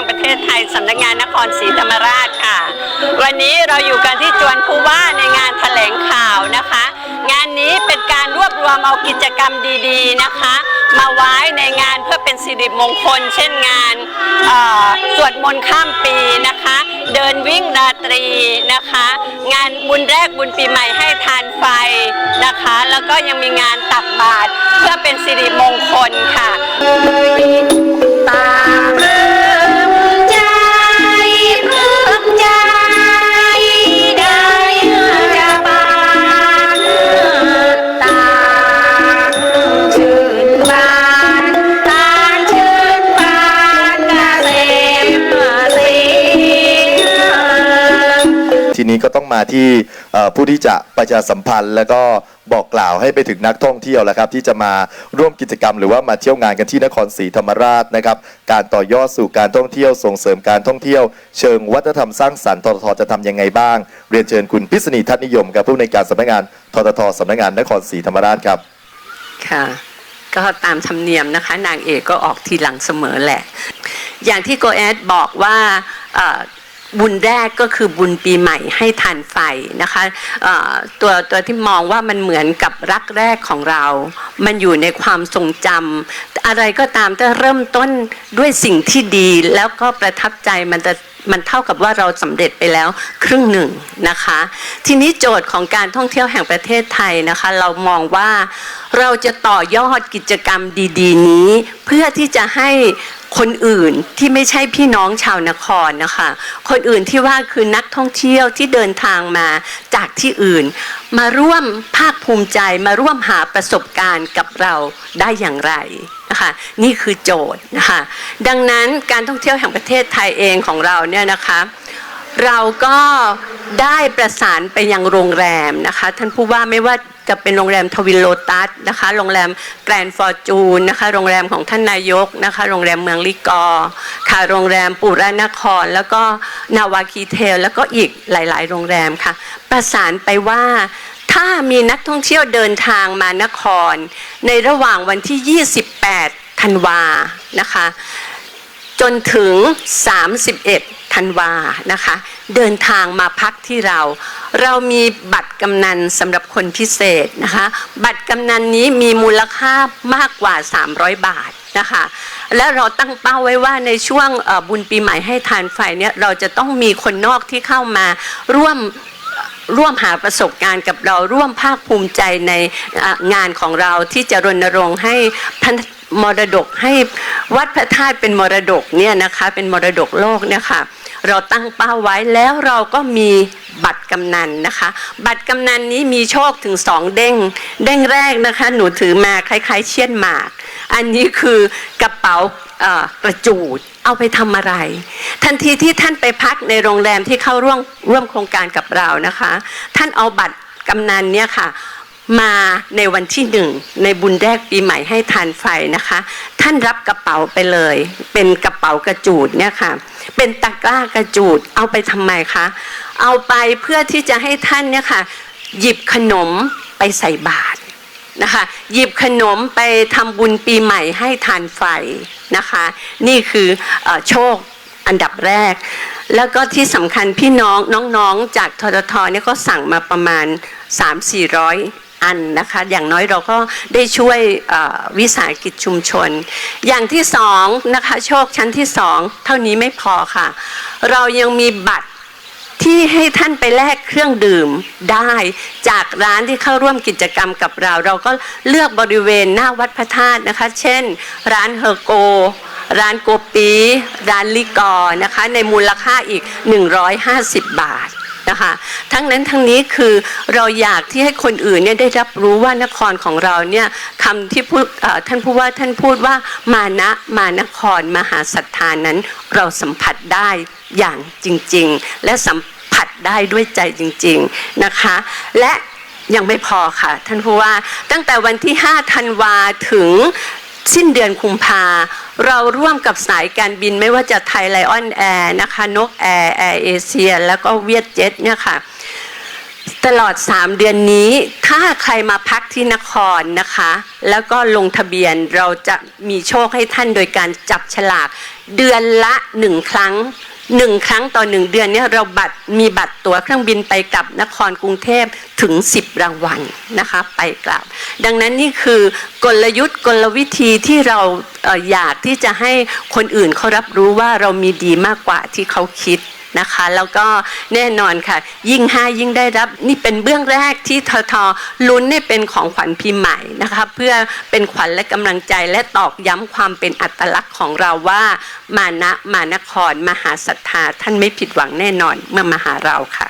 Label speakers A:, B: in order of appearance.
A: ห่งประเทศไทยสำนักงานนครศรีธรรมราชค่ะ วันนี้เราอยู่กันที่จวนคูว่าในงานแถลงข่าวนะคะ งานนี้เป็นการรวบรวมเอากิจกรรมดีๆนะคะ มาไว้ในงานเพื่อเป็นสิริมงคล เช่นงานสวดมนต์ข้ามปีนะคะ เดินวิ่งราตรีนะคะ งานบุญแรกบุญปีใหม่ให้ทานไฟนะคะ แล้วก็ยังมีงานตักบาตรเพื่อเป็นสิริมงคลค่ะ
B: ทีนี้ก็ต้องมาที่ผู้ที่จะประชาสัมพันธ์ แล้วก็บอกกล่าวให้ไปถึงนักท่องเที่ยวแล้วครับ ที่จะมาร่วมกิจกรรม หรือว่ามาเที่ยวงานกันที่นครศรีธรรมราชนะครับ การต่อยอดสู่การท่องเที่ยวส่งเสริมการท่องเที่ยว เชิงวัฒนธรรมสร้างสรรค์ทททจะทำยังไงบ้าง เรียนเชิญคุณพิษณีทัศนิยมครับผู้ในการสำนักงานทททสำนักงานนครศรีธรรมราชครับ
C: ค่ะก็ตามธรรมเนียมนะคะ นางเอกก็ออกทีหลังเสมอแหละ อย่างที่โกแอดบอกว่า บุญแรกก็คือบุญปีใหม่ให้ทานไฟนะคะตัวตัวที่มองว่ามันเหมือนกับรักแรกของเรา มันอยู่ในความทรงจำอะไรก็ตามถ้าเริ่มต้นด้วยสิ่งที่ดีแล้วก็ประทับใจมันจะ มันเท่ากับว่าเราสำเร็จไปแล้วครึ่งหนึ่งนะคะ ทีนี้โจทย์ของการท่องเที่ยวแห่งประเทศไทยนะคะ เรามองว่าเราจะต่อยอดกิจกรรมดี ๆ นี้ เพื่อที่จะให้คนอื่นที่ไม่ใช่พี่น้องชาวนครนะคะ คนอื่นที่ว่าคือนักท่องเที่ยวที่เดินทางมาจากที่อื่น มาร่วมภาคภูมิใจมาร่วมหาประสบการณ์กับเราได้อย่างไร นะคะ นี่คือโจทย์นะคะ ดังนั้นการท่องเที่ยวแห่งประเทศไทยเองของเราเนี่ยนะคะเราก็ได้ประสานไปยังโรงแรมนะคะ ท่านผู้ว่าไม่ว่าจะเป็นโรงแรมทวินโลตัสนะคะ โรงแรมแกรนฟอร์จูนนะคะ โรงแรมของท่านนายกนะคะ โรงแรมเมืองลิกอร์ค่ะ โรงแรมปุระนคร แล้วก็นาวาคีเทล แล้วก็อีกหลาย ๆ โรงแรมค่ะ ประสานไปว่า ถ้ามีนักท่องเที่ยวเดินทางมานคร ในระหว่างวันที่ 28 ธันวานะคะ จนถึง 31 ธันวานะคะ เดินทางมาพักที่เรา เรามีบัตรกำนันสำหรับคนพิเศษนะคะ บัตรกำนันนี้มีมูลค่ามากกว่า 300 บาทนะคะและเราตั้งเป้าไว้ว่าในช่วงบุญปีใหม่ให้ทานไฟเนี่ยเราจะต้องมีคนนอกที่เข้ามาร่วม ร่วมหาประสบการณ์กับเราร่วมภาคภูมิใจในงานของเราที่จะรณรงค์ให้พันมรดกให้วัดพระธาตุเป็นมรดกเนี่ยนะคะเป็นมรดกโลกเนี่ยค่ะเราตั้งเป้าไว้แล้วเราก็มีบัตรกำนันนะคะ บัตรกำนันนี้มีโชคถึงสองเด้ง เด้งแรกนะคะ หนูถือมาคล้าย ๆ เชี่ยนหมาก อันนี้คือกระเป๋า กระจูดเอาไปทำอะไร ทันทีที่ท่านไปพักในโรงแรมที่เข้าร่วมร่วมโครงการกับเรานะคะ ท่านเอาบัตรกำนันเนี่ยค่ะมาในวันที่หนึ่งในบุญแรกปีใหม่ให้ทานไฟนะคะ ท่านรับกระเป๋าไปเลย เป็นกระเป๋ากระจูดเนี่ยค่ะ เป็นตะกร้ากระจูดเอาไปทำไมคะเอาไปเพื่อที่จะให้ท่านเนี่ยค่ะหยิบขนมไปใส่บาตร นะคะหยิบขนมไปทำบุญปีใหม่ให้ทานไฟนะคะ นี่คืออโชคอันดับแรก แล้วก็ที่สำคัญพี่น้องน้องๆ จากทททเนี่ยก็สั่งมาประมาณ 3-400 อันนะคะ อย่างน้อยเราก็ได้ช่วยวิสาหกิจชุมชน อย่างที่สองนะคะโชคชั้นที่สองเท่านี้ไม่พอค่ะ เรายังมีบัตร ที่ให้ท่านไปแลกเครื่องดื่มได้จากร้านที่เข้าร่วมกิจกรรมกับเรา เราก็เลือกบริเวณหน้าวัดพระธาตุนะคะ เช่น ร้านเฮอร์โก ร้านโกปีร้านลิกอร์นะคะ ในมูลค่าอีก 150 บาทนะคะทั้งนั้นทั้งนี้คือเราอยากที่ให้คนอื่นเนี่ยได้รับรู้ว่านครของเราเนี่ยคำที่พูดท่านผู้ว่าท่านพูดว่ามานะมานครมหาศรัทธานั้น เราสัมผัสได้อย่างจริง ๆ และสัม ผัสได้ด้วยใจจริง ๆนะคะ และยังไม่พอค่ะ ท่านผู้ว่าตั้งแต่วันที่ 5 ธันวาถึงสิ้นเดือนคุมภา เราร่วมกับสายการบินไม่ว่าจะไทยไลออนแอร์นะคะนกแอร์แอร์เอเชียแล้วก็เวียดเจ็ตเนี่ยค่ะตลอด 3 เดือนนี้ ถ้าใครมาพักที่นครนะคะ แล้วก็ลงทะเบียนเราจะมีโชคให้ท่านโดยการจับฉลาก เดือนละหนึ่งครั้ง หนึ่งครั้งต่อหนึ่งเดือนเนี่ยเราบัตรมีบัตรตั๋วเครื่องบินไปกลับนครกรุงเทพถึง 10 รางวัลนะคะไปกลับ ดังนั้นนี่คือกลยุทธ์กลวิธีที่เราอยากที่จะให้คนอื่นเขารับรู้ว่าเรามีดีมากกว่าที่เขาคิด นะคะ แล้วก็แน่นอนค่ะ ยิ่งให้ยิ่งได้รับนี่เป็นเบื้องแรกที่ททลุ้นเนี่ยเป็นของขวัญพิใหม่นะคะเพื่อเป็นขวัญและกำลังใจและตอกย้ำความเป็นอัตลักษณ์ของเราว่ามานะมานคร มหาศรัทธาท่านไม่ผิดหวังแน่นอนเมื่อมาหาเราค่ะ